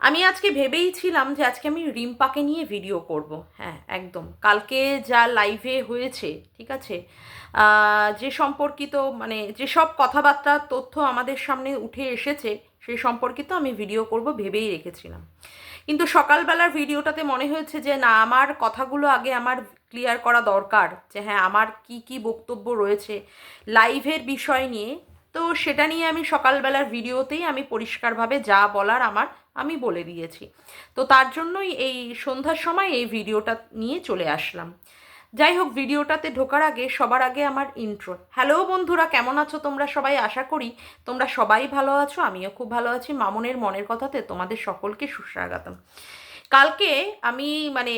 আমি আজকে ভেবেই ছিলাম যে আজকে আমি রিম্পাকে নিয়ে ভিডিও করব। হ্যাঁ একদম। কালকে যা লাইভে হয়েছে, ঠিক আছে? যে সম্পর্কিত মানে যেসব কথাবার্তা, তথ্য আমাদের সামনে উঠে এসেছে সেই সম্পর্কিত আমি ভিডিও করব ভেবেই রেখেছিলাম। কিন্তু সকালবেলার ভিডিওটাতে মনে হয়েছে যে, না, আমার কথাগুলো আগে আমার ক্লিয়ার করা দরকার, যে হ্যাঁ আমার কি কি বক্তব্য রয়েছে লাইভের বিষয় নিয়ে। তো সেটা নিয়ে আমি সকালবেলার ভিডিওতেই আমি পরিষ্কারভাবে যা বলার আমার আমি বলে দিয়েছি। তো তার জন্যই এই সন্ধ্যার সময় এই ভিডিওটা নিয়ে চলে আসলাম। যাই হোক, ভিডিওটাতে ঢোকার আগে, সবার আগে আমার ইন্ট্রো হ্যালো বন্ধুরা, কেমন আছো তোমরা সবাই? আশা করি তোমরা সবাই ভালো আছো, আমিও খুব ভালো আছি। মামনের মনের কথাতে তোমাদের সকলকে সুস্বাগতম। কালকে আমি মানে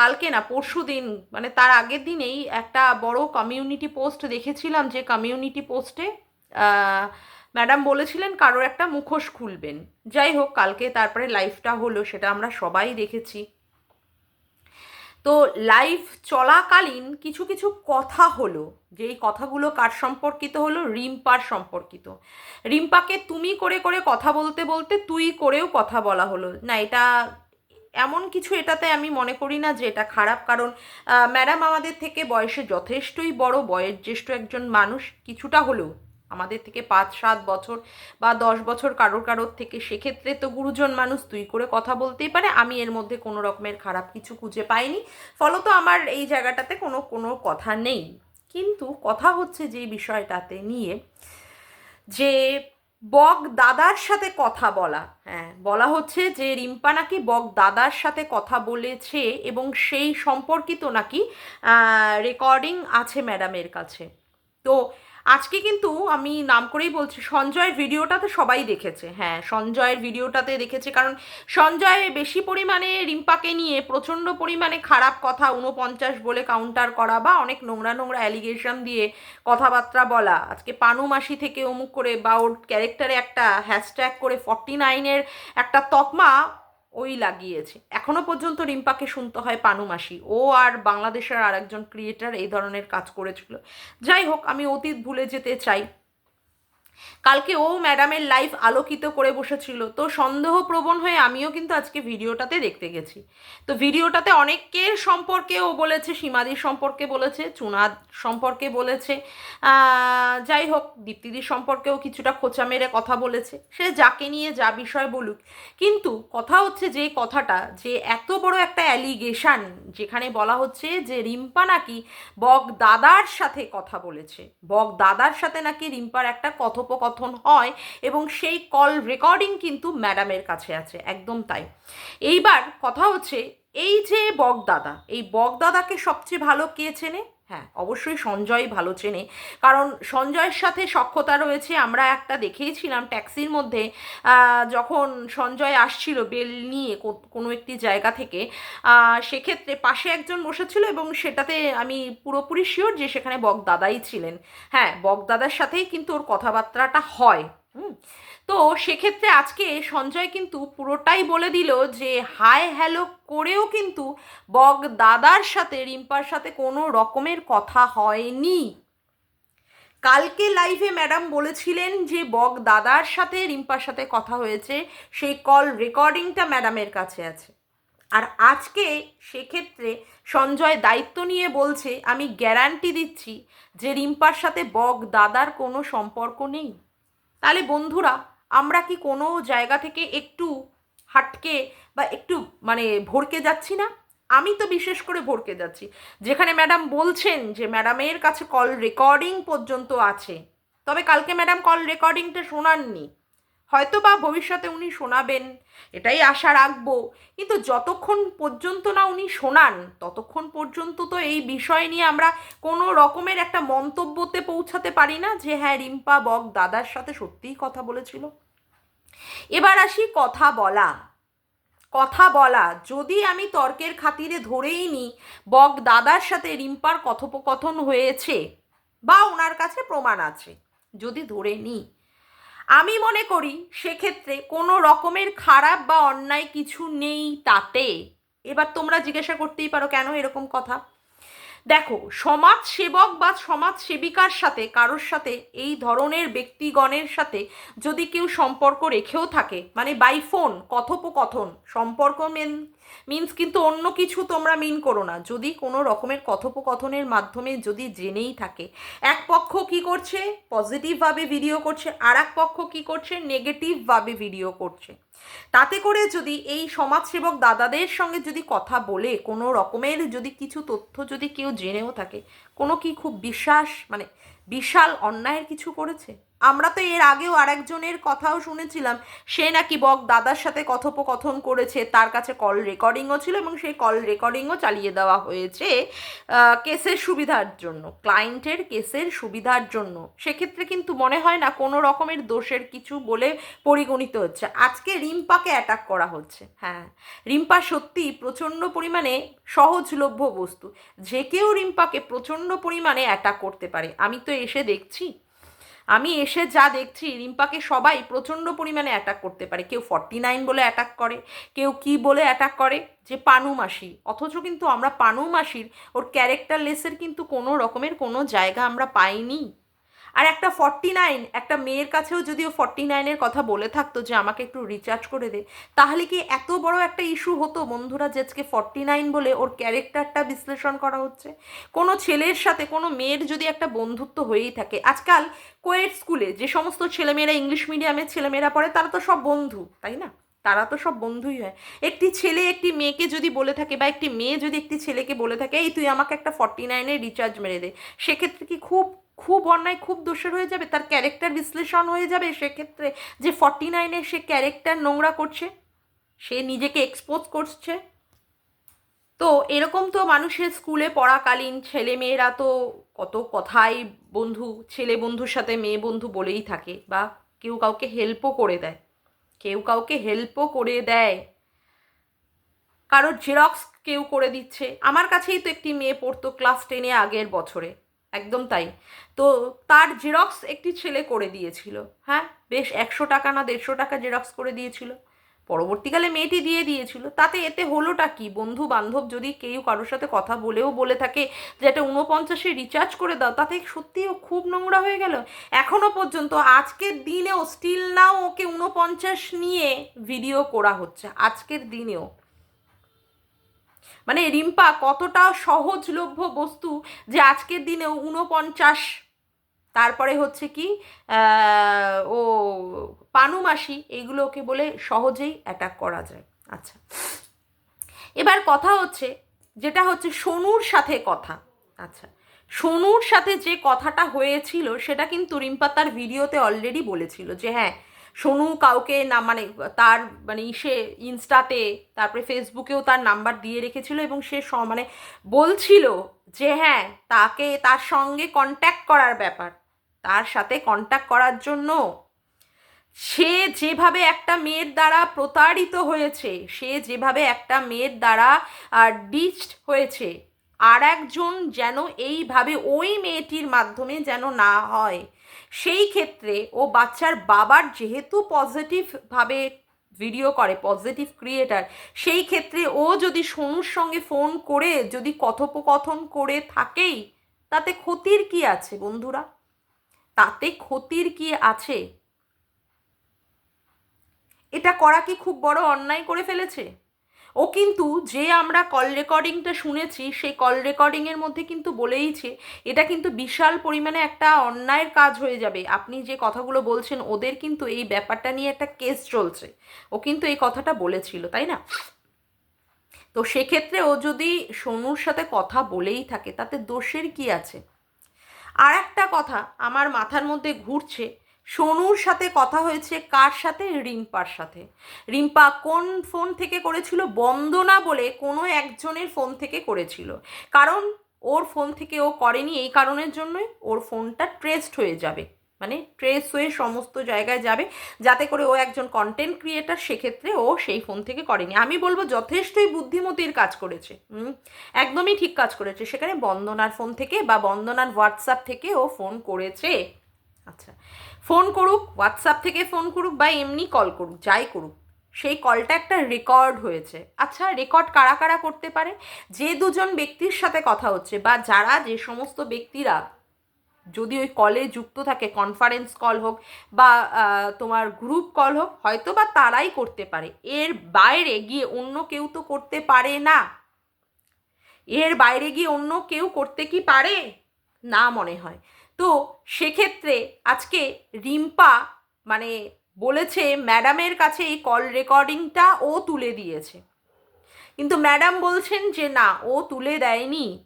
কালকে না, পরশু দিন মানে তার আগের দিনেই একটা বড় কমিউনিটি পোস্ট দেখেছিলাম যে কমিউনিটি পোস্টে ম্যাডাম বলেছিলেন কারোর একটা মুখোশ খুলবেন। যাই হোক, কালকে তারপরে লাইভটা হলো, সেটা আমরা সবাই দেখেছি। তো লাইভ চলাকালীন কিছু কিছু কথা হলো, যেই কথাগুলো কার সম্পর্কিত হলো? রিম্পার সম্পর্কিত। রিম্পাকে তুমি করে করে কথা বলতে বলতে তুই করেও কথা বলা হলো। না, এটা এমন কিছু এটাতে আমি মনে করি না যে এটা খারাপ, কারণ ম্যাডাম আমাদের থেকে বয়সে যথেষ্টই বড় বয়োজ্যেষ্ঠ একজন মানুষ, কিছুটা হলেও। আমাদের থেকে পাঁচ, সাত বছর বা দশ বছর কারোর কারোর থেকে সেক্ষেত্রে তো গুরুজন মানুষ তুই করে কথা বলতেই পারে। আমি এর মধ্যে কোনো রকমের খারাপ কিছু খুঁজে পাইনি। ফলত আমার এই জায়গাটাতে কোনো কোনো কথা নেই। কিন্তু কথা হচ্ছে যে বিষয়টাতে নিয়ে যে বক দাদার সাথে কথা বলা হ্যাঁ বলা হচ্ছে যে রিম্পা নাকি বক দাদার সাথে কথা বলেছে এবং সেই সম্পর্কিত নাকি রেকর্ডিং আছে ম্যাডামের কাছে। তো আজকে কিন্তু আমি নাম করেই বলছি, সঞ্জয়ের ভিডিওটাতে সবাই দেখেছে। হ্যাঁ সঞ্জয়ের ভিডিওটাতে দেখেছে, কারণ সঞ্জয় বেশি পরিমাণে রিম্পাকে নিয়ে প্রচণ্ড পরিমাণে খারাপ কথা উনপঞ্চাশ বলে কাউন্টার করা বা অনেক নোংরা নোংরা অ্যালিগেশন দিয়ে কথাবার্তা বলা। আজকে পানু মাসি থেকে অমুক করে বা ওর ক্যারেক্টারে একটা হ্যাশট্যাগ করে ফর্টি নাইনের একটা তকমা ওই লাগিয়েছে। এখনও পর্যন্ত রিম্পাকে শুনতে হয় পানুমাসি ও আর বাংলাদেশের আর একজন ক্রিয়েটার এই ধরনের কাজ করেছিল। যাই হোক, আমি অতীত ভুলে যেতে চাই। কালকে ও ম্যাডামের লাইফ আলোকিত করে বসেছিল। তো সন্দেহপ্রবণ হয়ে আমিও কিন্তু আজকে ভিডিওটাতে দেখতে গেছি। তো ভিডিওটাতে অনেকের সম্পর্কে ও বলেছে, সীমাদির সম্পর্কে বলেছে, চুনাদ সম্পর্কে বলেছে যাই হোক, দীপ্তিদির সম্পর্কেও কিছুটা খোঁচা মেরে কথা বলেছে। সে যাকে নিয়ে যা বিষয় বলুক। কিন্তু কথা হচ্ছে যে কথাটা, যে এত বড় একটা অ্যালিগেশন যেখানে বলা হচ্ছে যে রিম্পা নাকি বক দাদার সাথে কথা বলেছে। বক দাদার সাথে নাকি রিম্পার একটা কথোপকথন হয় এবং সেই কল রেকর্ডিং কিন্তু ম্যাডামের কাছে আছে, একদম তাই। এইবার কথা হচ্ছে, এই যে বগদাদা, এই বগদাদাকে সবচেয়ে ভালো কে চেনে? হ্যাঁ অবশ্যই সঞ্জয় ভালো চেনে। কারণ সঞ্জয়ের সাথে সক্ষতা রয়েছে, আমরা একটা দেখেইছিলাম ট্যাক্সির মধ্যে যখন সঞ্জয় আসছিল বেল নিয়ে কোনো একটি জায়গা থেকে সেক্ষেত্রে পাশে একজন বসেছিল এবং সেটাতে আমি পুরোপুরি শিওর যে সেখানে বগদাদাই ছিলেন। হ্যাঁ বগদাদার সাথেই কিন্তু ওর কথাবার্তাটা হয়। হুম তো সেক্ষেত্রে আজকে সঞ্জয় কিন্তু পুরোটাই বলে দিল যে হাই হ্যালো করেও কিন্তু বগ দাদার সাথে, রিম্পার সাথে কোনো রকমের কথা হয়নি। কালকে লাইভে ম্যাডাম বলেছিলেন যে, বগ দাদার সাথে, রিম্পার সাথে কথা হয়েছে, সেই কল রেকর্ডিংটা ম্যাডামের কাছে আছে। আর আজকে সেক্ষেত্রে সঞ্জয় দায়িত্ব নিয়ে বলছে, আমি গ্যারান্টি দিচ্ছি যে, রিম্পার সাথে বগ দাদার কোনো সম্পর্ক নেই। তাহলে বন্ধুরা আমরা কি কোনো জায়গা থেকে একটু হাটকে বা একটু মানে ভরকে যাচ্ছি না? আমি তো বিশেষ করে ভরকে যাচ্ছি। যেখানে ম্যাডাম বলছেন যে ম্যাডামের কাছে কল রেকর্ডিং পর্যন্ত আছে। তবে কালকে ম্যাডাম কল রেকর্ডিংটা শোনাননি। হয়তো বা ভবিষ্যতে উনি শোনাবেন, এটাই আশা রাখব। কিন্তু যতক্ষণ পর্যন্ত না উনি শোনান, ততক্ষণ পর্যন্ত তো এই বিষয় নিয়ে আমরা কোনো রকমের একটা মন্তব্যতে পৌঁছাতে পারি না যে হ্যাঁ রিম্পা বক দাদার সাথে সত্যিই কথা বলেছিল। এবার আসি কথা বলা। কথা বলা, যদি আমি তর্কের খাতিরে ধরেই নিই বক দাদার সাথে রিম্পার কথোপকথন হয়েছে বা ওনার কাছে প্রমাণ আছে, যদি ধরে নিই আমি মনে করি সেক্ষেত্রে কোনো রকমের খারাপ বা অন্যায় কিছু নেই তাতে। এবার তোমরা জিজ্ঞাসা করতেই পারো কেন এরকম কথা? দেখো সমাজ সেবক বা সমাজ সেবিকার সাথে, কারোর সাথে, এই ধরনের ব্যক্তিগণের সাথে যদি কেউ সম্পর্ক রেখেও থাকে মানে বাই ফোন কথোপকথন, সম্পর্ক মেন মিন্স কিন্তু অন্য কিছু তোমরা মিন করো না। যদি কোনো রকমের কথোপকথনের মাধ্যমে যদি জেনেই থাকে, এক পক্ষ কি করছে? পজিটিভভাবে ভিডিও করছে আর এক পক্ষ কি করছে? নেগেটিভভাবে ভিডিও করছে। তাতে করে যদি এই সমাজসেবক দাদাদের সঙ্গে যদি কথা বলে, কোনো রকমের যদি কিছু তথ্য যদি কেউ জেনেও থাকে, কোনো কি খুব বিশ্বাস মানে বিশাল অন্যায়ের কিছু করেছে? আমরা তো এর আগেও আরেকজনের কথাও শুনেছিলাম, সে নাকি বক দাদার সাথে কথোপকথন করেছে, তার কাছে কল রেকর্ডিংও ছিল এবং সেই কল রেকর্ডিংও চালিয়ে দেওয়া হয়েছে কেসের সুবিধার জন্য ক্লায়েন্টের কেসের সুবিধার জন্য। সেক্ষেত্রে কিন্তু মনে হয় না কোনো রকমের দোষের কিছু বলে পরিগণিত হচ্ছে। আজকে রিম্পাকে অ্যাটাক করা হচ্ছে হ্যাঁ। রিম্পা সত্যি প্রচণ্ড পরিমাণে সহজলভ্য বস্তু। যে কেউ রিম্পাকে প্রচণ্ড পরিমাণে অ্যাটাক করতে পারে। আমি তো এসে দেখছি। আমি এসে যা দেখছি, রিম্পাকে সবাই প্রচণ্ড পরিমাণে অ্যাটাক করতে পারে। কেউ ফর্টি নাইন বলে অ্যাটাক করে, কেউ কি বলে অ্যাটাক করে? যে পানু মাসি। অথচ কিন্তু আমরা পানু মাসির ওর ক্যারেক্টারলেসের কিন্তু কোনো রকমের কোনো জায়গা আমরা পাইনি। আর একটা ফর্টি নাইন একটা মেয়ের কাছেও যদি ও ফর্টি নাইনের কথা বলে থাকতো যে আমাকে একটু রিচার্জ করে দে, তাহলে কি এত বড় একটা ইস্যু হতো? বন্ধুরা, যে আজকে ফর্টি নাইন বলে ওর ক্যারেক্টারটা বিশ্লেষণ করা হচ্ছে। কোনো ছেলের সাথে, কোনো মেয়ের যদি একটা বন্ধুত্ব হয়েই থাকে, আজকাল কোয়েট স্কুলে যে সমস্ত ছেলেমেয়েরা ইংলিশ মিডিয়ামের ছেলেমেয়েরা পড়ে, তারা তো সব বন্ধু, তাই না? তারা তো সব বন্ধুই হয়। একটি ছেলে একটি মেয়েকে যদি বলে থাকে বা একটি মেয়ে যদি একটি ছেলেকে বলে থাকে, এই তুই আমাকে একটা ফর্টি নাইনের রিচার্জ মেরে দে। সেক্ষেত্রে কি খুব খুব অন্যায়, খুব দোষের হয়ে যাবে, তার ক্যারেক্টার বিশ্লেষণ হয়ে যাবে, সেক্ষেত্রে যে ফর্টি নাইনে সে ক্যারেক্টার নোংরা করছে, সে নিজেকে এক্সপোজ করছে। তো এরকম তো মানুষের স্কুলে পড়াকালীন ছেলে মেয়েরা তো কত কথাই বন্ধু, ছেলে বন্ধুর সাথে মেয়ে বন্ধু বলেই থাকে বা কেউ কাউকে হেল্পও করে দেয়। কেউ কাউকে হেল্পও করে দেয়। কারোর জেরক্স কেউ করে দিচ্ছে। আমার কাছেই তো একটি মেয়ে পড়তো ক্লাস টেনে আগের বছরে। একদম তাই। তো তার জেরক্স একটি ছেলে করে দিয়েছিল হ্যাঁ? বেশ একশো টাকা না দেড়শো টাকা জেরক্স করে দিয়েছিল। পরবর্তীকালে মেয়েটি দিয়ে দিয়েছিল। তাতে এতে হলোটা কি? বন্ধু বান্ধব যদি কেউ কারোর সাথে কথা বলেও বলে থাকে যে একটা উনপঞ্চাশে রিচার্জ করে দাও, তাতে সত্যিও খুব নোংরা হয়ে গেল। এখনও পর্যন্ত আজকের দিনেও স্টিল নাও ওকে উনপঞ্চাশ নিয়ে ভিডিও করা হচ্ছে। আজকের দিনেও। মানে রিম্পা কতটা সহজলভ্য বস্তু যে আজকের দিনেও উনপঞ্চাশ তারপরে হচ্ছে কি ও পানুমাসি, এগুলোকে বলে সহজেই অ্যাটাক করা যায়। আচ্ছা। এবার কথা হচ্ছে, যেটা হচ্ছে সোনুর সাথে কথা। আচ্ছা। সোনুর সাথে যে কথাটা হয়েছিল, সেটা কিন্তু রিম্পা তার ভিডিওতে অলরেডি বলেছিল যে হ্যাঁ সোনু কাউকে না মানে তার মানে ইসে ইনস্টাতে, তারপরে ফেসবুকেও তার নাম্বার দিয়ে রেখেছিল এবং সে স- মানে বলছিল যে হ্যাঁ তাকে তার সঙ্গে কন্ট্যাক্ট করার ব্যাপার। তার সাথে কন্ট্যাক্ট করার জন্য সে যেভাবে একটা মেয়ের দ্বারা প্রতারিত হয়েছে, সে যেভাবে একটা মেয়ের দ্বারা ডিচড হয়েছে আর একজন যেন এইভাবে ওই মেয়েটির মাধ্যমে যেন না হয়। সেই ক্ষেত্রে ও বাচ্চার বাবার যেহেতু পজিটিভভাবে ভিডিও করে পজিটিভ ক্রিয়েটার সেই ক্ষেত্রে ও যদি সোনুর সঙ্গে ফোন করে, যদি কথোপকথন করে থাকেই, তাতে ক্ষতির কি আছে বন্ধুরা? তাতে ক্ষতির কি আছে? এটা করা কি খুব বড় অন্যায় করে ফেলেছে? ও কিন্তু যে আমরা কল রেকর্ডিংটা শুনেছি, সেই কল রেকর্ডিংয়ের মধ্যে কিন্তু বলেইছে, এটা কিন্তু বিশাল পরিমাণে একটা অন্যায়ের কাজ হয়ে যাবে। আপনি যে কথাগুলো বলছেন, ওদের কিন্তু এই ব্যাপারটা নিয়ে একটা কেস চলছে। ও কিন্তু এই কথাটা বলেছিল, তাই না? তো সেক্ষেত্রে ও যদি সোনুর সাথে কথা বলেই থাকে, তাতে দোষের কি আছে? আর একটা কথা আমার মাথার মধ্যে ঘুরছে সোনুর সাথে কথা হয়েছে কার সাথে? রিম্পার সাথে। রিম্পা কোন ফোন থেকে করেছিল? বন্দনা বলে কোনো একজনের ফোন থেকে করেছিল। কারণ ওর ফোন থেকে ও করেনি এই কারণের জন্যই ওর ফোনটা ট্রেসড হয়ে যাবে। মানে ট্রেস হয়ে সমস্ত জায়গায় যাবে। যাতে করে ও একজন কন্টেন্ট ক্রিয়েটার সেক্ষেত্রে ও সেই ফোন থেকে করেনি। আমি বলব যথেষ্টই বুদ্ধিমতির কাজ করেছে। একদমই ঠিক কাজ করেছে। সেখানে বন্দনার ফোন থেকে বা বন্দনার হোয়াটসঅ্যাপ থেকে ও ফোন করেছে। আচ্ছা ফোন করুক হোয়াটসঅ্যাপ থেকে ফোন করুক বা এমনি কল করুক, যাই করুক, সেই কলটা একটা রেকর্ড হয়েছে। আচ্ছা রেকর্ড কারা কারা করতে পারে? যে দুজন ব্যক্তির সাথে কথা হচ্ছে বা যারা যে সমস্ত ব্যক্তিরা যদি ওই কলে যুক্ত থাকে কনফারেন্স কল হোক বা তোমার গ্রুপ কল হোক হয়তো বা তারাই করতে পারে। এর বাইরে গিয়ে অন্য কেউ তো করতে পারে না। এর বাইরে গিয়ে অন্য কেউ করতে কি পারে? না মনে হয়। তো সেক্ষেত্রে আজকে রিম্পা মানে বলেছে ম্যাডামের কাছে এই কল রেকর্ডিংটা ও তুলে দিয়েছে। কিন্তু ম্যাডাম বলছেন যে না, ও তুলে দেয়নি।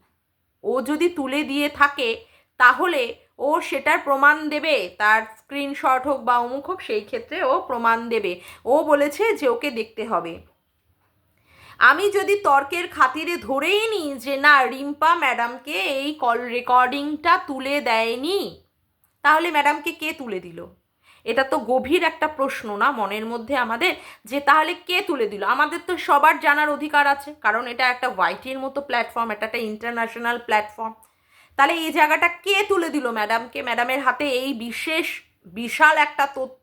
ও যদি তুলে দিয়ে থাকে, তাহলে ও সেটার প্রমাণ দেবে, তার স্ক্রিনশট হোক বা অমুক হোক, সেই ক্ষেত্রে ও প্রমাণ দেবে। ও বলেছে যে ওকে দেখতে হবে। আমি যদি তর্কের খাতিরে ধরেই নিই যে না, রিম্পা ম্যাডামকে এই কল রেকর্ডিংটা তুলে দেয়নি, তাহলে ম্যাডামকে কে তুলে দিল? এটা তো গভীর একটা প্রশ্ন না মনের মধ্যে আমাদের, যে তাহলে কে তুলে দিল? আমাদের তো সবার জানার অধিকার আছে, কারণ এটা একটা ওয়াইটির মতো প্ল্যাটফর্ম, এটা একটা ইন্টারন্যাশনাল প্ল্যাটফর্ম। তাহলে এই জায়গাটা কে তুলে দিল ম্যাডামকে? ম্যাডামের হাতে এই বিশেষ বিশাল একটা তথ্য।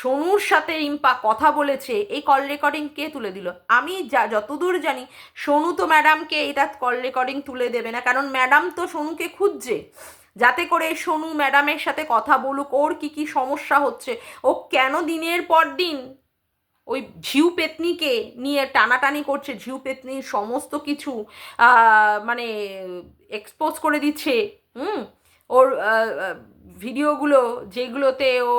সোনুর সাথে রিম্পা কথা বলেছে। এই কল রেকর্ডিং কে তুলে দিল? আমি যা, যতদূর জানি, সোনু তো ম্যাডামকে এটা কল রেকর্ডিং তুলে দেবে না। কারণ ম্যাডাম তো সোনুকে খুঁজছে। যাতে করে সোনু ম্যাডামের সাথে কথা বলুক। ওর কি কি সমস্যা হচ্ছে? ও কেন দিনের পর দিন ওই ঝিউ পেতনিকে নিয়ে টানাটানি করছে? ঝিউ পেতনির সমস্ত কিছু মানে এক্সপোজ করে দিচ্ছে। হুম? ওর ভিডিওগুলো যেগুলোতে ও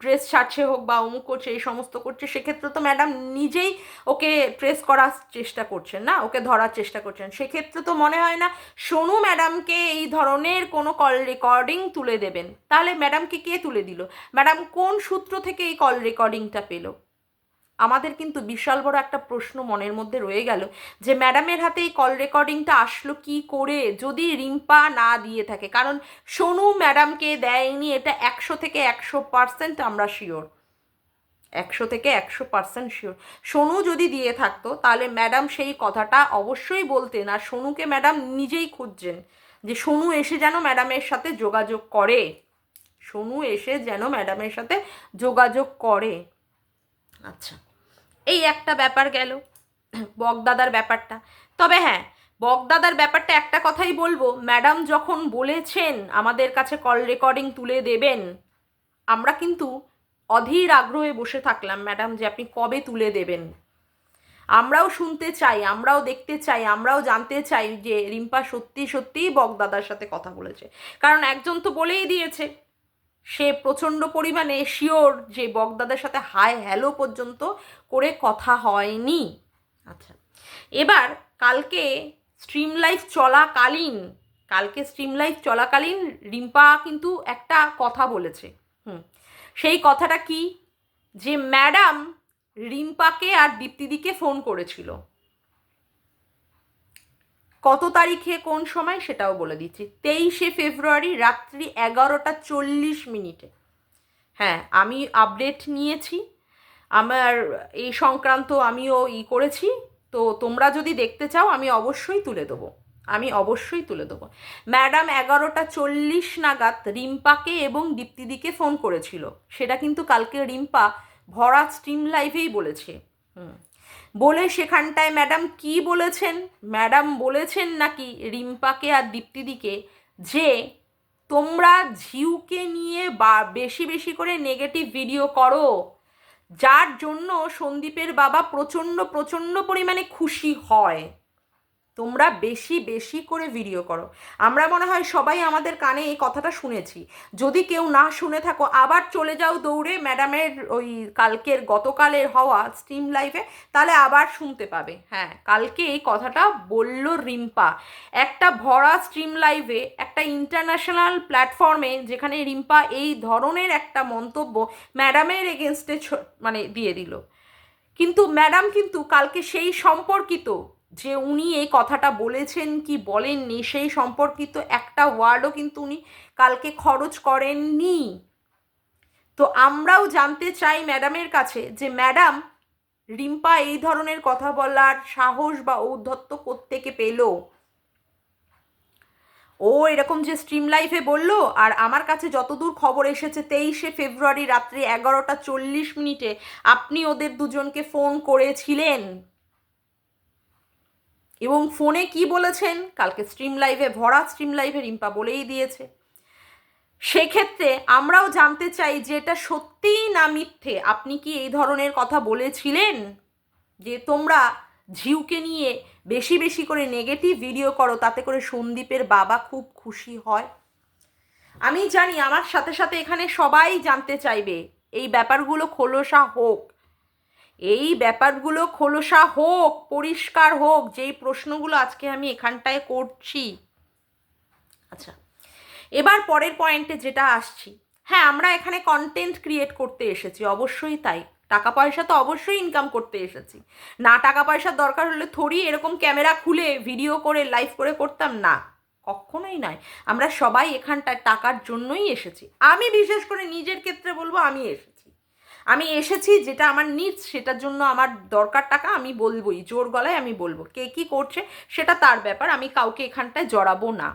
ট্রেস ছাড়ছে হোক বা অমুক করছে, এই সমস্ত করছে, সেক্ষেত্রে তো ম্যাডাম নিজেই ওকে ট্রেস করার চেষ্টা করছেন না? ওকে ধরার চেষ্টা করছেন। সেক্ষেত্রে তো মনে হয় না সোনু ম্যাডামকে এই ধরনের কোনো কল রেকর্ডিং তুলে দেবেন। তাহলে ম্যাডামকে কে তুলে দিল? ম্যাডাম কোন সূত্র থেকে এই কল রেকর্ডিংটা পেল? আমাদের কিন্তু বিশাল বড় একটা প্রশ্ন মনের মধ্যে রয়ে গেল যে ম্যাডামের হাতে এই কল রেকর্ডিংটা আসলো কি করে? যদি রিম্পা না দিয়ে থাকে, কারণ সোনু ম্যাডামকে দেয়নি, এটা একশো থেকে একশো পার্সেন্ট আমরা শিওর একশো থেকে একশো পার্সেন্ট শিওর সোনু যদি দিয়ে থাকতো, তাহলে ম্যাডাম সেই কথাটা অবশ্যই বলতেন আর সোনুকে ম্যাডাম নিজেই খুঁজছেন যে সোনু এসে যেন ম্যাডামের সাথে যোগাযোগ করে। সোনু এসে যেন ম্যাডামের সাথে যোগাযোগ করে। আচ্ছা। এই একটা ব্যাপার গেল। বকদাদার ব্যাপারটা। তবে হ্যাঁ বকদাদার ব্যাপারটা একটা কথাই বলব। ম্যাডাম যখন বলেছেন আমাদের কাছে কল রেকর্ডিং তুলে দেবেন, আমরা কিন্তু অধীর আগ্রহে বসে থাকলাম, ম্যাডাম, যে আপনি কবে তুলে দেবেন। আমরাও শুনতে চাই, আমরাও দেখতে চাই, আমরাও জানতে চাই যে রিম্পা সত্যি সত্যিই বকদাদার সাথে কথা বলেছে। কারণ একজন তো বলেই দিয়েছে। সে প্রচণ্ড পরিমাণে শিওর যে বগদাদের সাথে হাই হ্যালো পর্যন্ত করে কথা হয়নি। আচ্ছা এবার কালকে স্ট্রিম লাইফ চলাকালীন, কালকে স্ট্রিম লাইফ চলাকালীন রিম্পা কিন্তু একটা কথা বলেছে। হুম, সেই কথাটা কি? যে ম্যাডাম রিম্পাকে আর দীপ্তিদিকে ফোন করেছিল। কত তারিখে কোন সময় সেটাও বলে দিচ্ছি। তেইশে ফেব্রুয়ারি রাত্রি এগারোটা চল্লিশ মিনিটে। হ্যাঁ আমি আপডেট নিয়েছি। আমার এই সংক্রান্ত আমিও ই করেছি। তো তোমরা যদি দেখতে চাও, আমি অবশ্যই তুলে দেবো। আমি অবশ্যই তুলে দেবো। ম্যাডাম এগারোটা চল্লিশ নাগাদ রিম্পাকে এবং দীপ্তিদিকে ফোন করেছিল। সেটা কিন্তু কালকে রিম্পা ভরা স্ট্রিম লাইভেই বলেছে। হুম। বলে সেখানটায় ম্যাডাম কি বলেছেন? ম্যাডাম বলেছেন নাকি রিম্পাকে আর দীপ্তিদিকে যে তোমরা ঝিউকে নিয়ে বা বেশি বেশি করে নেগেটিভ ভিডিও করো। যার জন্য সন্দীপের বাবা প্রচণ্ড প্রচণ্ড পরিমাণে খুশি হয়। তোমরা বেশি বেশি করে ভিডিও করো। আমরা মনে হয় সবাই আমাদের কানে এই কথাটা শুনেছি। যদি কেউ না শুনে থাকো, আবার চলে যাও দৌড়ে ম্যাডামের ওই কালকের, গতকালের হওয়া স্ট্রিম লাইভে তাহলে আবার শুনতে পাবে। হ্যাঁ কালকে এই কথাটা বলল রিম্পা। একটা ভরা স্ট্রিম লাইভে একটা ইন্টারন্যাশনাল প্ল্যাটফর্মে যেখানে রিম্পা এই ধরনের একটা মন্তব্য ম্যাডামের এগেনস্টে মানে দিয়ে দিল। কিন্তু ম্যাডাম কিন্তু কালকে সেই সম্পর্কিত যে উনি এই কথাটা বলেছেন কি বলেননি, সেই সম্পর্কিত একটা ওয়ার্ডও কিন্তু উনি কালকে খরচ করেননি। তো আমরাও জানতে চাই ম্যাডামের কাছে যে ম্যাডাম রিম্পা এই ধরনের কথা বলার সাহস বা ঔদ্ধত্য কোত্থেকে পেল? ও এরকম যে স্ট্রিম লাইফে বলল, আর আমার কাছে যতদূর খবর এসেছে, তেইশে ফেব্রুয়ারি রাত্রি এগারোটা চল্লিশ মিনিটে আপনি ওদের দুজনকে ফোন করেছিলেন। এবং ফোনে কি বলেছেন? কালকে স্ট্রিম লাইভে ভরা স্ট্রিম লাইভে রিম্পা বলেই দিয়েছে। সেক্ষেত্রে আমরাও জানতে চাই যে এটা সত্যিই না মিথ্যে। আপনি কি এই ধরনের কথা বলেছিলেন? যে তোমরা ঝিউকে নিয়ে বেশি বেশি করে নেগেটিভ ভিডিও করো, তাতে করে সন্দীপের বাবা খুব খুশি হয়? আমি জানি আমার সাথে সাথে এখানে সবাই জানতে চাইবে, এই ব্যাপারগুলো খোলসা হোক। এই ব্যাপারগুলো খোলসা হোক, পরিষ্কার হোক, যেই প্রশ্নগুলো আজকে আমি এখানটায় করছি। আচ্ছা এবার পরের পয়েন্টে যেটা আসছি। হ্যাঁ আমরা এখানে কন্টেন্ট ক্রিয়েট করতে এসেছি, অবশ্যই তাই। টাকা পয়সা তো অবশ্যই ইনকাম করতে এসেছি। না টাকা পয়সার দরকার হলে থরি এরকম ক্যামেরা খুলে ভিডিও করে লাইভ করে করতাম, না। কখনোই নয়। আমরা সবাই এখানটায় টাকার জন্যই এসেছি। আমি বিশেষ করে নিজের ক্ষেত্রে বলব, আমি এসেছি। আমি এসেছি, যেটা আমার নিজ সেটার জন্য আমার দরকার টাকা আমি বলবোই, জোর গলায় আমি বলব। কে কী করছে, সেটা তার ব্যাপার, আমি কাউকে এখানটায় জড়াবো না।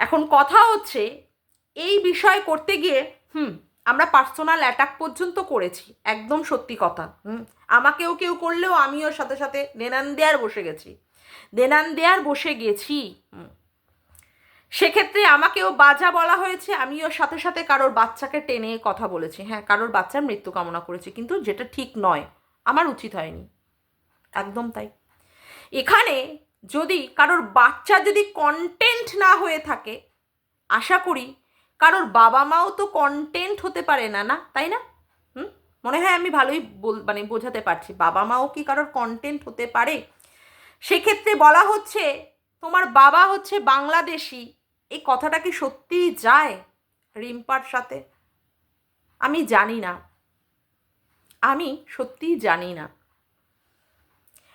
এখন কথা হচ্ছে, এই বিষয় করতে গিয়ে, হুম, আমরা পার্সোনাল অ্যাটাক পর্যন্ত করেছি, একদম সত্যি কথা। হুম, আমাকেও কেউ করলেও আমিও সাথে সাথে দেনান দেয়ার বসে গেছি। দেনান দেয়ার বসে গেছি। হুম সেক্ষেত্রে আমাকেও বাজা বলা হয়েছে, আমিও সাথে সাথে কারোর বাচ্চাকে টেনে কথা বলেছি। হ্যাঁ কারোর বাচ্চার মৃত্যু কামনা করেছি, কিন্তু যেটা ঠিক নয়, আমার উচিত হয়নি। একদম তাই। এখানে যদি কারোর বাচ্চা যদি কন্টেন্ট না হয়ে থাকে, আশা করি কারোর বাবা মাও তো কন্টেন্ট হতে পারে না না? তাই না? হুম? মনে হয় আমি ভালোই বল মানে বোঝাতে পারছি। বাবা মাও কি কারোর কন্টেন্ট হতে পারে? সেক্ষেত্রে বলা হচ্ছে, তোমার বাবা হচ্ছে বাংলাদেশি এই কথাটা কি সত্যিই যায় রিম্পার সাথে? আমি জানি না। আমি সত্যিই জানি না।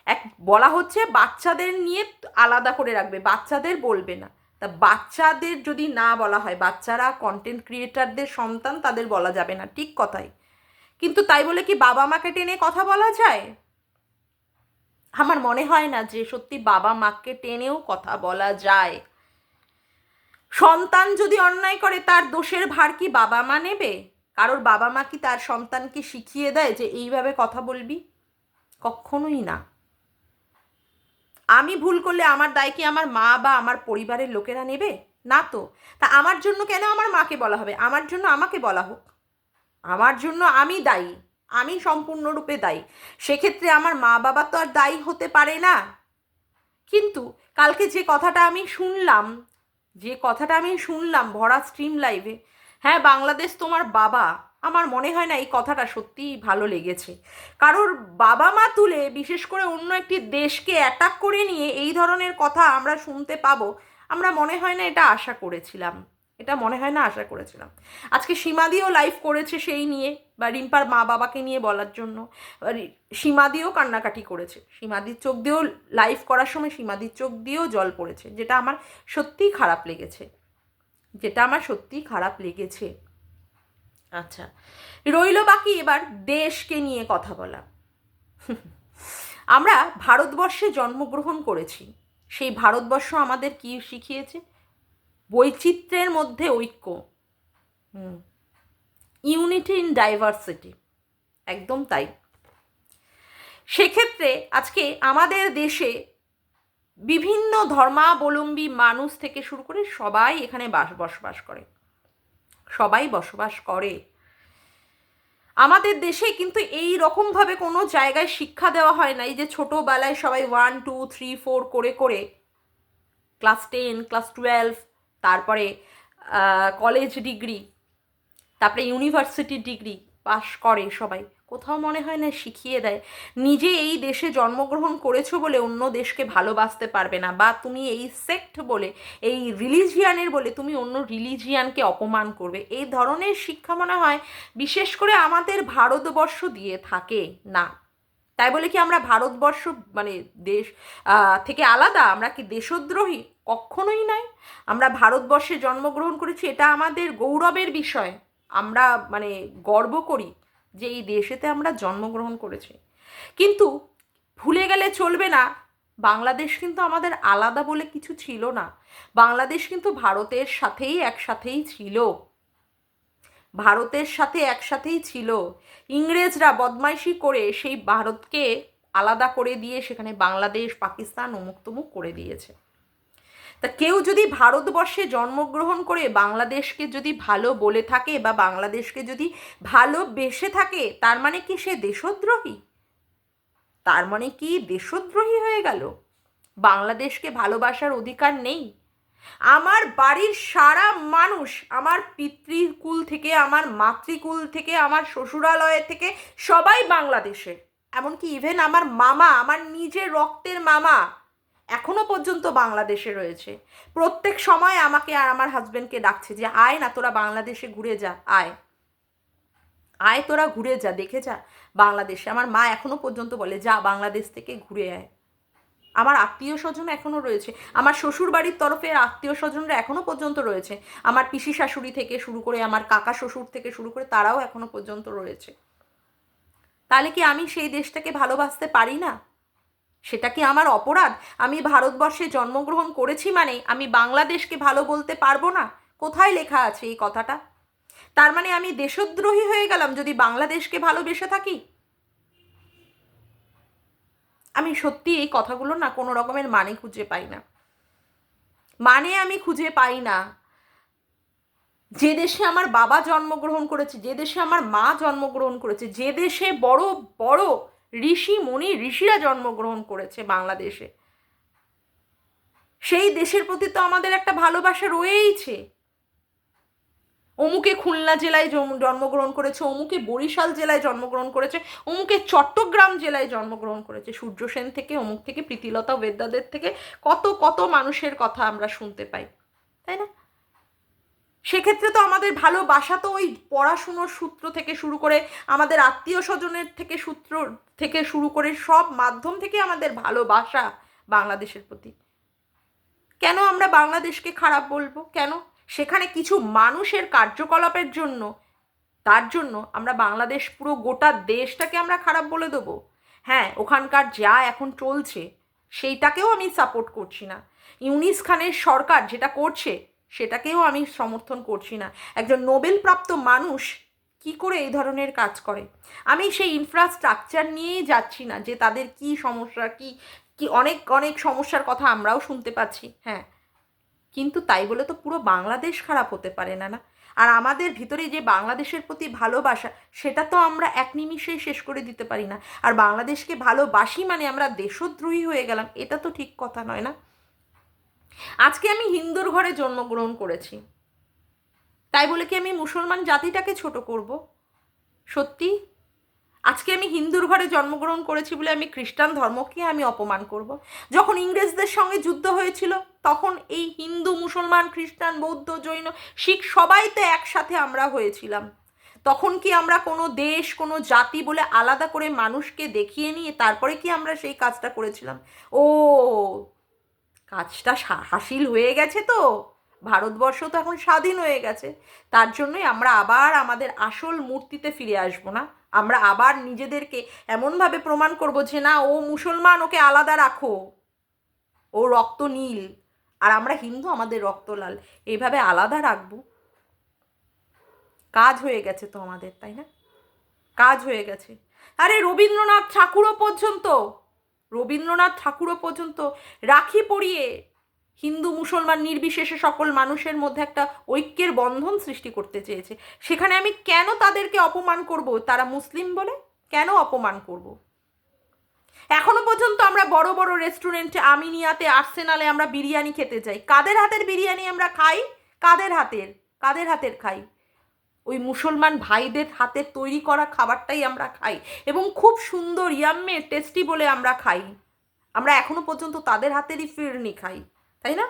এক, বলা হচ্ছে বাচ্চাদের নিয়ে আলাদা করে রাখবে, বাচ্চাদের বলবে না। তা বাচ্চাদের যদি না বলা হয়, বাচ্চারা কন্টেন্ট ক্রিয়েটারদের সন্তান, তাদের বলা যাবে না, ঠিক কথাই। কিন্তু তাই বলে কি বাবা মাকে টেনে কথা বলা যায়? আমার মনে হয় না যে সত্যি বাবা মাকে টেনেও কথা বলা যায়। সন্তান যদি অন্যায় করে, তার দোষের ভার কি বাবা মা নেবে? কারোর বাবা মা কি তার সন্তানকে শিখিয়ে দেয় যে এইভাবে কথা বলবি? কখনোই না। আমি ভুল করলে আমার দায় কি আমার মা বা আমার পরিবারের লোকেরা নেবে? না তো। তা আমার জন্য কেন আমার মাকে বলা হবে? আমার জন্য আমাকে বলা হোক। আমার জন্য আমি দায়ী। আমি সম্পূর্ণরূপে দায়ী। সেক্ষেত্রে আমার মা বাবা তো আর দায়ী হতে পারে না। কিন্তু কালকে যে কথাটা আমি শুনলাম যে কথাটা আমি শুনলাম ভরা স্ট্রিম লাইভে হ্যাঁ বাংলাদেশ তোমার বাবা। আমার মনে হয় না এই কথাটা সত্যিই ভালো লেগেছে। কারোর বাবা মা তুলে বিশেষ করে অন্য একটি দেশকে অ্যাটাক করে নিয়ে এই ধরনের কথা আমরা শুনতে পাবো, আমরা মনে হয় না এটা আশা করেছিলাম। এটা মনে হয় না আশা করেছিলাম। আজকে সীমাদিও লাইভ করেছে সেই নিয়ে, বা রিম্পার মা বাবাকে নিয়ে বলার জন্য। সীমাদিও কান্নাকাটি করেছে। সীমাদির চোখ দিয়েও লাইভ করার সময় সীমাদির চোখ দিয়েও জল পড়েছে, যেটা আমার সত্যিই খারাপ লেগেছে। যেটা আমার সত্যিই খারাপ লেগেছে। আচ্ছা রইল বাকি এবার দেশকে নিয়ে কথা বলা। আমরা ভারতবর্ষে জন্মগ্রহণ করেছি। সেই ভারতবর্ষ আমাদের কি শিখিয়েছে? বৈচিত্র্যের মধ্যে ঐক্য। ইউনিটি ইন ডাইভার্সিটি একদম তাই। সেক্ষেত্রে আজকে আমাদের দেশে বিভিন্ন ধর্মাবলম্বী মানুষ থেকে শুরু করে সবাই এখানে বাস বসবাস করে। সবাই বসবাস করে। আমাদের দেশে কিন্তু এই রকমভাবে কোনো জায়গায় শিক্ষা দেওয়া হয় না এই যে ছোটোবেলায় সবাই ওয়ান টু থ্রি ফোর করে করে ক্লাস টেন ক্লাস টুয়েলভ তারপরে কলেজ ডিগ্রি তারপরে ইউনিভার্সিটি ডিগ্রি পাশ করে সবাই। কোথাও মনে হয় না শিখিয়ে দেয়। নিজে এই দেশে জন্মগ্রহণ করেছ বলে অন্য দেশকে ভালোবাসতে পারবে না বা তুমি এই সেক্ট বলে, এই রিলিজিয়ানের বলে তুমি অন্য রিলিজিয়ানকে অপমান করবে। এই ধরনের শিক্ষা মনে হয় বিশেষ করে আমাদের ভারতবর্ষ দিয়ে থাকে না। তাই বলে কি আমরা ভারতবর্ষ মানে দেশ থেকে আলাদা? আমরা কি দেশদ্রোহী? কখনোই নয় আমরা ভারতবর্ষে জন্মগ্রহণ করেছি, এটা আমাদের গৌরবের বিষয়। আমরা মানে গর্ব করি যে এই দেশেতে আমরা জন্মগ্রহণ করেছি। কিন্তু ভুলে গেলে চলবে না। বাংলাদেশ কিন্তু আমাদের আলাদা বলে কিছু ছিল না। বাংলাদেশ কিন্তু ভারতের সাথেই, একসাথেই ছিল। ভারতের সাথে একসাথেই ছিল। ইংরেজরা বদমাইশি করে সেই ভারতকে আলাদা করে দিয়ে সেখানে বাংলাদেশ, পাকিস্তান অমুক তমুক করে দিয়েছে। তা কেউ যদি ভারতবর্ষে জন্মগ্রহণ করে, বাংলাদেশকে যদি ভালো বলে থাকে বা বাংলাদেশকে যদি ভালোবেসে থাকে, তার মানে কি সে দেশদ্রোহী? তার মানে কি দেশদ্রোহী হয়ে গেল? বাংলাদেশকে ভালোবাসার অধিকার নেই? আমার বাড়ির সারা মানুষ আমার পিতৃকুল থেকে, আমার মাতৃকুল থেকে, আমার শ্বশুরালয় থেকে সবাই বাংলাদেশের। এমনকি ইভেন আমার মামা, আমার নিজের রক্তের মামা এখনও পর্যন্ত বাংলাদেশে রয়েছে। প্রত্যেক সময় আমাকে আর আমার হাজবেন্ডকে ডাকছে যে, আয় না, তোরা বাংলাদেশে ঘুরে যা, আয়। আয় তোরা ঘুরে যা, দেখে যা বাংলাদেশে। আমার মা এখনও পর্যন্ত বলে, যা বাংলাদেশ থেকে ঘুরে আয়। আমার আত্মীয় স্বজন এখনও রয়েছে। আমার শ্বশুর বাড়ির তরফের আত্মীয় স্বজনরা এখনও পর্যন্ত রয়েছে। আমার পিসি শাশুড়ি থেকে শুরু করে, আমার কাকা শ্বশুর থেকে শুরু করে তারাও এখনও পর্যন্ত রয়েছে। তাহলে কি আমি সেই দেশটাকে ভালোবাসতে পারি না? সেটা কি আমার অপরাধ? আমি ভারতবর্ষে জন্মগ্রহণ করেছি মানে আমি বাংলাদেশকে ভালো বলতে পারব না? কোথায় লেখা আছে এই কথাটা? তার মানে আমি দেশদ্রোহী হয়ে গেলাম যদি বাংলাদেশকে ভালোবেসে থাকি? আমি সত্যি এই কথাগুলো না কোনো রকমের মানে খুঁজে পাই না। মানে আমি খুঁজে পাই না। যে দেশে আমার বাবা জন্মগ্রহণ করেছে, যে দেশে আমার মা জন্মগ্রহণ করেছে, যে দেশে বড় বড় ঋষি মণি ঋষিরা জন্মগ্রহণ করেছে বাংলাদেশে। সেই দেশের প্রতি তো আমাদের একটা ভালোবাসা রয়েইছে। অমুকে খুলনা জেলায় জন্মগ্রহণ করেছে, অমুকে বরিশাল জেলায় জন্মগ্রহণ করেছে, অমুকে চট্টগ্রাম জেলায় জন্মগ্রহণ করেছে। সূর্য সেন থেকে, অমুক থেকে, প্রীতিলতা বেদ্যাদের থেকে কত কত মানুষের কথা আমরা শুনতে পাই, তাই না? সেক্ষেত্রে তো আমাদের ভালোবাসা তো ওই পড়াশুনোর সূত্র থেকে শুরু করে, আমাদের আত্মীয় স্বজনের থেকে সূত্র থেকে শুরু করে সব মাধ্যম থেকে আমাদের ভালোবাসা বাংলাদেশের প্রতি। কেন আমরা বাংলাদেশকে খারাপ বলব? কেন? সেখানে কিছু মানুষের কার্যকলাপের জন্য, তার জন্য আমরা বাংলাদেশ পুরো গোটা দেশটাকে আমরা খারাপ বলে দেবো। হ্যাঁ ওখানকার যা এখন চলছে, সেইটাকেও আমি সাপোর্ট করছি না। ইউনিস খানের সরকার যেটা করছে, সেটাকেও আমি সমর্থন করছি না। একজন নোবেল প্রাপ্ত মানুষ কি করে এই ধরনের কাজ করে? আমি সেই ইনফ্রাস্ট্রাকচার নিয়েই যাচ্ছি না যে তাদের কি সমস্যা, কি কি অনেক অনেক সমস্যার কথা আমরাও শুনতে পাচ্ছি। হ্যাঁ কিন্তু তাই বলে তো পুরো বাংলাদেশ খারাপ হতে পারে না না আর আমাদের ভিতরে যে বাংলাদেশের প্রতি ভালোবাসা, সেটা তো আমরা এক নিমিষেই শেষ করে দিতে পারি না। আর বাংলাদেশকে ভালোবাসি মানে আমরা দেশদ্রোহী হয়ে গেলাম, এটা তো ঠিক কথা নয় না? আজকে আমি হিন্দুর ঘরে জন্মগ্রহণ করেছি। তাই বলে কি আমি মুসলমান জাতিটাকে ছোট করব? সত্যি? আজকে আমি হিন্দুর ঘরে জন্মগ্রহণ করেছি বলে আমি খ্রিস্টান ধর্মকে আমি অপমান করব। যখন ইংরেজদের সঙ্গে যুদ্ধ হয়েছিল, তখন এই হিন্দু, মুসলমান, খ্রিস্টান, বৌদ্ধ, জৈন, শিখ সবাই তো একসাথে আমরা হয়েছিলাম। তখন কি আমরা কোনো দেশ, কোনো জাতি বলে আলাদা করে মানুষকে দেখিয়ে নিয়ে তারপরে কি আমরা সেই কাজটা করেছিলাম? ও, কাজটা হাসিল হয়ে গেছে তো। ভারতবর্ষ তো এখন স্বাধীন হয়ে গেছে। তার জন্যই আমরা আবার আমাদের আসল মূর্তিতে ফিরে আসব না। আমরা আবার নিজেদেরকে এমনভাবে প্রমাণ করব যে না, ও মুসলমান, ওকে আলাদা রাখো। ও রক্ত নীল, আর আমরা হিন্দু, আমাদের রক্ত লাল। এইভাবে আলাদা রাখব। কাজ হয়ে গেছে তো আমাদের, তাই না? কাজ হয়ে গেছে। আরে রবীন্দ্রনাথ ঠাকুরও পর্যন্ত, রবীন্দ্রনাথ ঠাকুরও পর্যন্ত রাখি পরিয়ে হিন্দু মুসলমান নির্বিশেষে সকল মানুষের মধ্যে একটা ঐক্যের বন্ধন সৃষ্টি করতে চেয়েছে। সেখানে আমি কেন তাদেরকে অপমান করব? তারা মুসলিম বলে কেন অপমান করব? এখনও পর্যন্ত আমরা বড় বড় রেস্টুরেন্টে আমিনিয়াতে, আর্সেনালে আমরা বিরিয়ানি খেতে যাই। কাদের হাতের বিরিয়ানি আমরা খাই? কাদের হাতের? কাদের হাতের খাই? ওই মুসলমান ভাইদের হাতের তৈরি করা খাবারটাই আমরা খাই এবং খুব সুন্দর ইয়াম্মে টেস্টি বলে আমরা খাই। আমরা এখনও পর্যন্ত তাদের হাতেরই ফিরনি খাই। তাই না?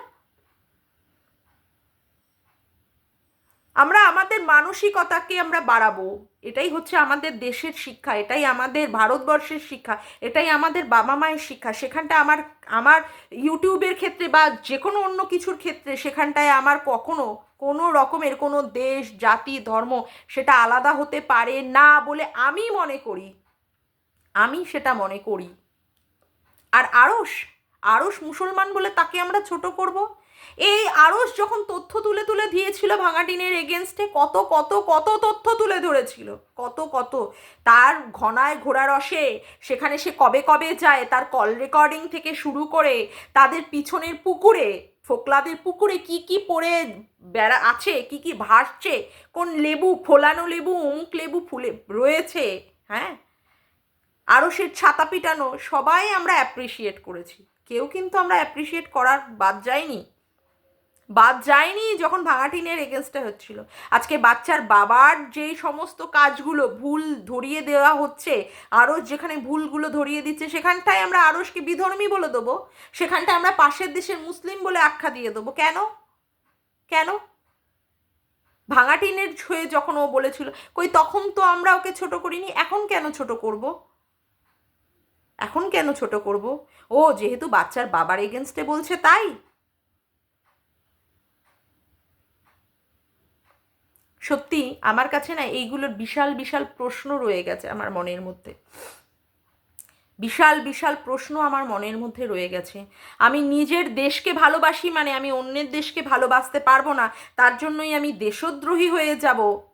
আমরা আমাদের মানসিকতাকে আমরা বাড়াবো। এটাই হচ্ছে আমাদের দেশের শিক্ষা, এটাই আমাদের ভারতবর্ষের শিক্ষা, এটাই আমাদের বাবা মায়ের শিক্ষা। সেখানটা আমার আমার ইউটিউবের ক্ষেত্রে বা যে কোনো অন্য কিছুর ক্ষেত্রে সেখানটায় আমার কখনো কোনো রকমের কোনো দেশ, জাতি, ধর্ম সেটা আলাদা হতে পারে না বলে আমি মনে করি। আমি সেটা মনে করি। আর আড়স আরস মুসলমান বলে তাকে আমরা ছোট করব? এই আরস যখন তথ্য তুলে তুলে দিয়েছিল ভাঙাটিনের এগেনস্টে কত কত কত তথ্য তুলে ধরেছিল? কত কত? তার ঘনায় ঘোড়া রসে, সেখানে সে কবে কবে যায়, তার কল রেকর্ডিং থেকে শুরু করে, তাদের পিছনের পুকুরে, ফোকলাদের পুকুরে কি কি পড়ে বেড়া, আছে, কি কি ভাসছে, কোন লেবু ফোলানো লেবু অমুক লেবু ফুলে, রয়েছে হ্যাঁ? আরও সে ছাতা পিটানো, সবাই আমরা অ্যাপ্রিসিয়েট করেছি। কিন্তু আমরা অ্যাপ্রিসিয়েট করার বাদ যায়নি। বাদ যায়নি যখন ভাঙাটিনের এগেনস্টে হচ্ছিল। আজকে বাচ্চার বাবার যেই সমস্ত কাজগুলো ভুল ধরিয়ে দেওয়া হচ্ছে আরও যেখানে ভুলগুলো ধরিয়ে দিচ্ছে, সেখানটায় আমরা আরসকে বিধর্মী বলে দেবো। সেখানটায় আমরা পাশের দেশের মুসলিম বলে আখ্যা দিয়ে দেবো। কেন? কেন? ভাঙাটিনের ছুঁয়ে যখন ও বলেছিল, কই তখন তো আমরা ওকে ছোট করিনি, এখন কেন ছোট করব? এখন কেন ছোট করব? ও, যেহেতু বাচ্চার বাবার এগেনস্টে বলছে তাই? সত্যি, আমার কাছে না এইগুলোর বিশাল বিশাল প্রশ্ন রয়ে গেছে আমার মনের মধ্যে। বিশাল বিশাল প্রশ্ন আমার মনের মধ্যে রয়ে গেছে। আমি নিজের দেশকে ভালোবাসি মানে আমি অন্যের দেশকে ভালোবাসতে পারব না। তার জন্যই আমি দেশদ্রোহী হয়ে যাব।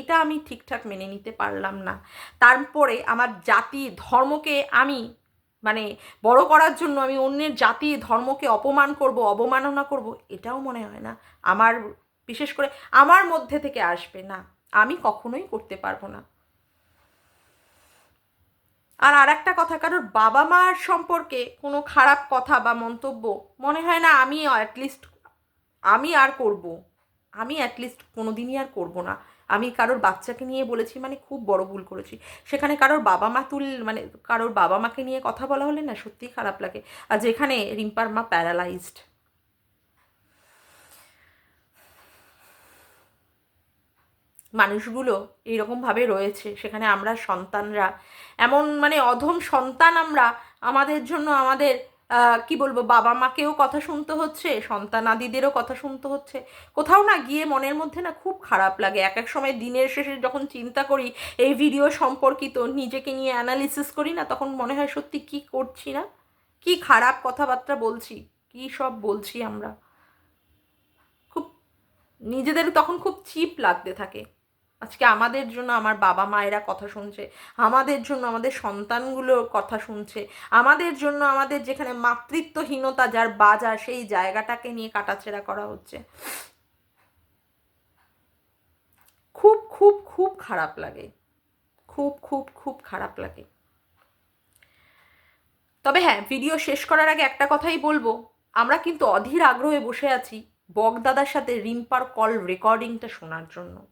এটা আমি ঠিকঠাক মেনে নিতে পারলাম না। তারপরে আমার জাতি ধর্মকে আমি মানে বড় করার জন্য আমি অন্যের জাতি ধর্মকে অপমান করব, অবমাননা করব, এটাও মনে হয় না। আমার বিশেষ করে আমার মধ্যে থেকে আসবে না। আমি কখনোই করতে পারব না। আর আর একটা কথা, কারোর বাবা মার সম্পর্কে কোনো খারাপ কথা বা মন্তব্য মনে হয় না, আমি অ্যাটলিস্ট আমি আর করব। আমি অ্যাটলিস্ট কোনো দিনই আর করব না। আমি কারোর বাচ্চাকে নিয়ে বলেছি মানে খুব বড় ভুল করেছি। সেখানে কারোর বাবা মা তুল মানে কারোর বাবা মাকে নিয়ে কথা বলা হলে না সত্যিই খারাপ লাগে। আর যেখানে রিম্পার মা প্যারালাইজড মানুষগুলো এইরকমভাবে রয়েছে, সেখানে আমরা সন্তানরা। এমন মানে অধম সন্তান আমরা, আমাদের জন্য আমাদের কি বলব, বাবা মাকেও কথা শুনতে হচ্ছে সন্তানাদিদেরও কথা শুনতে হচ্ছে। কোথাও না গিয়ে মনের মধ্যে না খুব খারাপ লাগে। এক এক সময় দিনের শেষে যখন চিন্তা করি, এই ভিডিও সম্পর্কিত নিজেকে নিয়ে অ্যানালিসিস করি না, তখন মনে হয় সত্যি কি করছি না? কি খারাপ কথাবার্তা বলছি? কি সব বলছি আমরা? খুব নিজেদের তখন খুব চিপ লাগতে থাকে। আজকে আমাদের জন্য আমার বাবা মায়েরা কথা শুনছে, আমাদের জন্য আমাদের সন্তানগুলো কথা শুনছে, আমাদের জন্য আমাদের যেখানে মাতৃত্বহীনতা যার বাজার, সেই জায়গাটাকে নিয়ে কাটাছেড়া করা হচ্ছে। খুব খুব খুব খারাপ লাগে। খুব খুব খুব খারাপ লাগে। তবে হ্যাঁ ভিডিও শেষ করার আগে একটা কথাই বলব, আমরা কিন্তু অধীর আগ্রহে বসে আছি বগদাদার সাথে রিম্পার কল রেকর্ডিংটা শোনার জন্য।